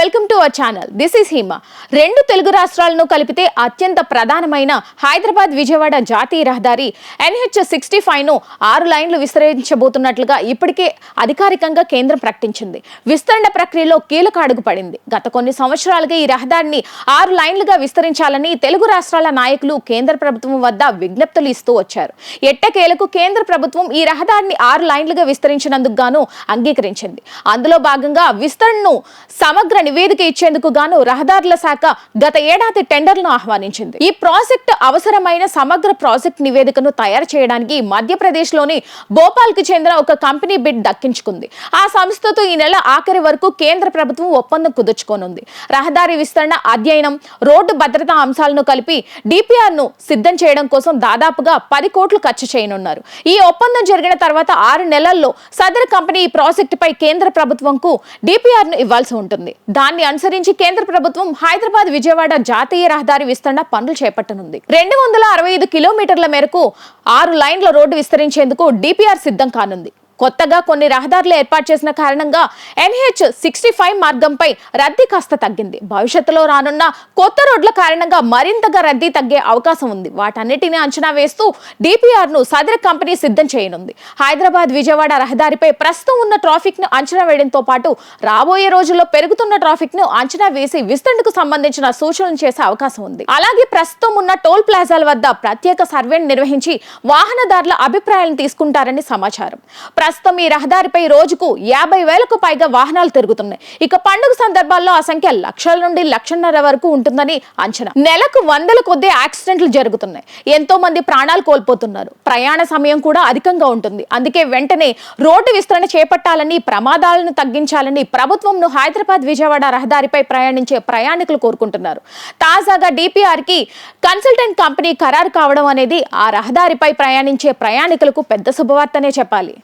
Welcome to our channel. This is Hima రెండు తెలుగు రాష్ట్రాలను కలిపితే అత్యంత ప్రధానమైన హైదరాబాద్ విజయవాడ జాతీయ రహదారి ఎన్హెచ్ సిక్స్టీ ఫైవ్ను ఆరు లైన్లు విస్తరించబోతున్నట్లుగా ఇప్పటికే అధికారికంగా కేంద్రం ప్రకటించింది. విస్తరణ ప్రక్రియలో కీలక అడుగు పడింది. గత కొన్ని సంవత్సరాలుగా ఈ రహదారిని ఆరు లైన్లుగా విస్తరించాలని తెలుగు రాష్ట్రాల నాయకులు కేంద్ర ప్రభుత్వం వద్ద విజ్ఞప్తులు ఇస్తూ వచ్చారు. ఎట్టకేలకు కేంద్ర ప్రభుత్వం ఈ రహదారిని ఆరు లైన్లుగా విస్తరించినందుకు గాను అంగీకరించింది. అందులో భాగంగా విస్తరణను సమగ్ర నివేదిక ఇచ్చేందుకు గాను రహదారుల శాఖ గత ఏడాది టెండర్లను ఆహ్వానించింది. ఈ ప్రాజెక్టు అవసరమైన సమగ్ర ప్రాజెక్ట్ నివేదికను తయారు చేయడానికి మధ్యప్రదేశ్లోని భోపాల్కి చెందిన ఒక కంపెనీ బిడ్ దక్కించుకుంది. ఆ సంస్థతో ఈ నెల ఆఖరి వరకు కేంద్ర ప్రభుత్వం ఒప్పందం కుదుర్చుకోనుంది. రహదారి విస్తరణ అధ్యయనం రోడ్డు భద్రతా అంశాలను కలిపి డిపిఆర్ను సిద్ధం చేయడం కోసం దాదాపుగా పది కోట్లు ఖర్చు చేయనున్నారు. ఈ ఒప్పందం జరిగిన తర్వాత ఆరు నెలల్లో సదరు కంపెనీ ఈ ప్రాజెక్టుపై కేంద్ర ప్రభుత్వంకు డిపిఆర్ను ఇవ్వాల్సి ఉంటుంది. దాన్ని అనుసరించి కేంద్ర ప్రభుత్వం హైదరాబాద్ విజయవాడ జాతీయ రహదారి విస్తరణ పనులు చేపట్టనుంది. రెండు వందల అరవై ఐదు కిలోమీటర్ల మేరకు ఆరు లైన్ల రోడ్డు విస్తరించేందుకు డిపిఆర్ సిద్ధం కానుంది. కొత్తగా కొన్ని రహదారులు ఏర్పాటు చేసిన కారణంగా ఎన్హెచ్ సిక్స్టీ ఫైవ్ మార్గంపై రద్దీ కాస్త తగ్గింది. భవిష్యత్తులో రానున్న కొత్త రోడ్ల కారణంగా మరింతగా రద్దీ తగ్గే అవకాశం ఉంది. వాటన్నిటిని అంచనా వేస్తూ డిపిఆర్ను సదర కంపెనీ సిద్ధం చేయనుంది. హైదరాబాద్ విజయవాడ రహదారిపై ప్రస్తుతం ఉన్న ట్రాఫిక్ను అంచనా వేయడంతో పాటు రాబోయే రోజుల్లో పెరుగుతున్న ట్రాఫిక్ను అంచనా వేసి విస్తరణకు సంబంధించిన సూచనలు చేసే అవకాశం ఉంది. అలాగే ప్రస్తుతం ఉన్న టోల్ ప్లాజాల వద్ద ప్రత్యేక సర్వేను నిర్వహించి వాహనదారుల అభిప్రాయాలను తీసుకుంటారని సమాచారం. ప్రస్తుతం ఈ రహదారిపై రోజుకు యాభై వేలకు పైగా వాహనాలు తిరుగుతున్నాయి. ఇక పండుగ సందర్భాల్లో ఆ సంఖ్య లక్షల నుండి లక్షన్నర వరకు ఉంటుందని అంచనా. నెలకు వందల కొద్ది యాక్సిడెంట్లు జరుగుతున్నాయి. ఎంతో మంది ప్రాణాలు కోల్పోతున్నారు. ప్రయాణ సమయం కూడా అధికంగా ఉంటుంది. అందుకే వెంటనే రోడ్డు విస్తరణ చేపట్టాలని ప్రమాదాలను తగ్గించాలని ప్రభుత్వంను హైదరాబాద్ విజయవాడ రహదారిపై ప్రయాణించే ప్రయాణికులు కోరుకుంటున్నారు. తాజాగా డిపిఆర్కి కన్సల్టెంట్ కంపెనీ ఖరారు కావడం అనేది ఆ రహదారిపై ప్రయాణించే ప్రయాణికులకు పెద్ద శుభవార్తనే చెప్పాలి.